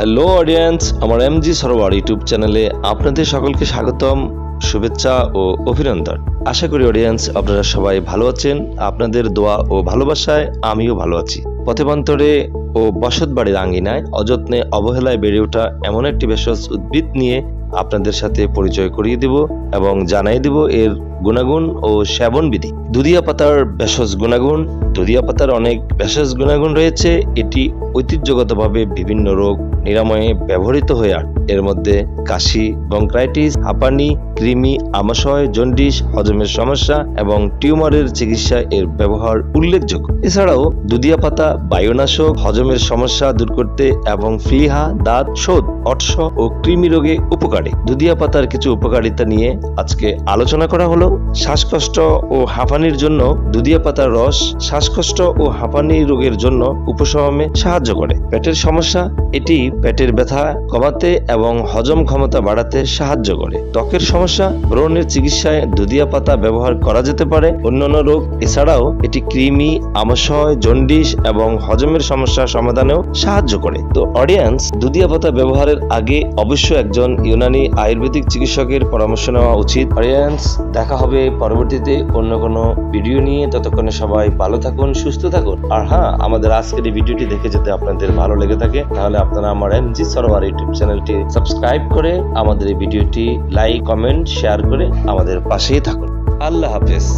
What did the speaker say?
Hello audience আমার M G Sarowar YouTube চ্যানেলে আপনাদের সকলকে স্বাগতম, শুভেচ্ছা ও অভিনন্দন। আশা করি অডিয়েন্স আপনারা সবাই ভালো আছেন। আপনাদের দোয়া ও ভালোবাসায় আমিও ভালো আছি। পথেবান্তরে ও বসত বাড়ির আঙ্গিনায় অযত্নে অবহেলায় বেড়ে ওঠা এমন একটি ভেষজ উদ্ভিদ নিয়ে আপনাদের সাথে পরিচয় করিয়ে দেব এবং জানাই দেব এর গুণাগুণ ও সেবন বিধি। দুধিয়া পাতার ভেষজ গুণাগুণ, দুধিয়া পাতার অনেক ভেষজ গুণাগুণ রয়েছে। এটি ঐতিহ্যগতভাবে বিভিন্ন রোগ নিরাময়ে ব্যবহৃত হয়ে এর মধ্যে কাশি ব্রঙ্কাইটিস হাঁপানি, কৃমি, আমাশয়, জন্ডিস, হজমের সমস্যা এবং টিউমারের চিকিৎসায় এর ব্যবহার উল্লেখযোগ্য। এছাড়াও দুধিয়া পাতা বায়ুনাশক, হজমের সমস্যা দূর করতে এবং ফ্লিহা, দাঁত শোধ অটস ও কৃমি রোগে উপকারী। দুধিয়া পাতার কিছু উপকারিতা নিয়ে আজকে আলোচনা করা হলো। শ্বাসকষ্ট ও হাঁপানির জন্য দুধিয়া পাতার রস, শ্বাসকষ্ট ও হাঁপানি রোগের জন্য উপশমে সাহায্য করে। পেটের সমস্যা, এটি পেটের ব্যথা কমাতে এবং হজম ক্ষমতা বাড়াতে সাহায্য করে। ত্বকের সমস্যা, ব্রণের চিকিৎসায় দুধিয়া পাতা ব্যবহার করা যেতে পারে। অন্যান্য রোগ, এছাড়াও এটি কৃমি আমাশয় জন্ডিস এবং হজমের সমস্যা সমাধানেও সাহায্য করে। তো অডিয়েন্স, দুধিয়া পাতা ব্যবহারের আগে অবশ্যই একজন ইউনানি আয়ুর্বেদিক চিকিৎসকের পরামর্শ নেওয়া উচিত। অডিয়েন্স, দেখা হবে পরবর্তীতে অন্য কোনো ভিডিও নিয়ে। ততক্ষণে সবাই ভালো থাকুন, সুস্থ থাকুন। আর হ্যাঁ আমাদের আজকের এই ভিডিওটি দেখে যদি আপনাদের ভালো লেগে থাকে, তাহলে আপনারা আমার এমজি সরোয়ার ইউটিউব চ্যানেলটি সাবস্ক্রাইব করে আমাদের এই ভিডিওটি লাইক, কমেন্ট, শেয়ার করে আমাদের পাশেই থাকুন। আল্লাহ হাফেজ।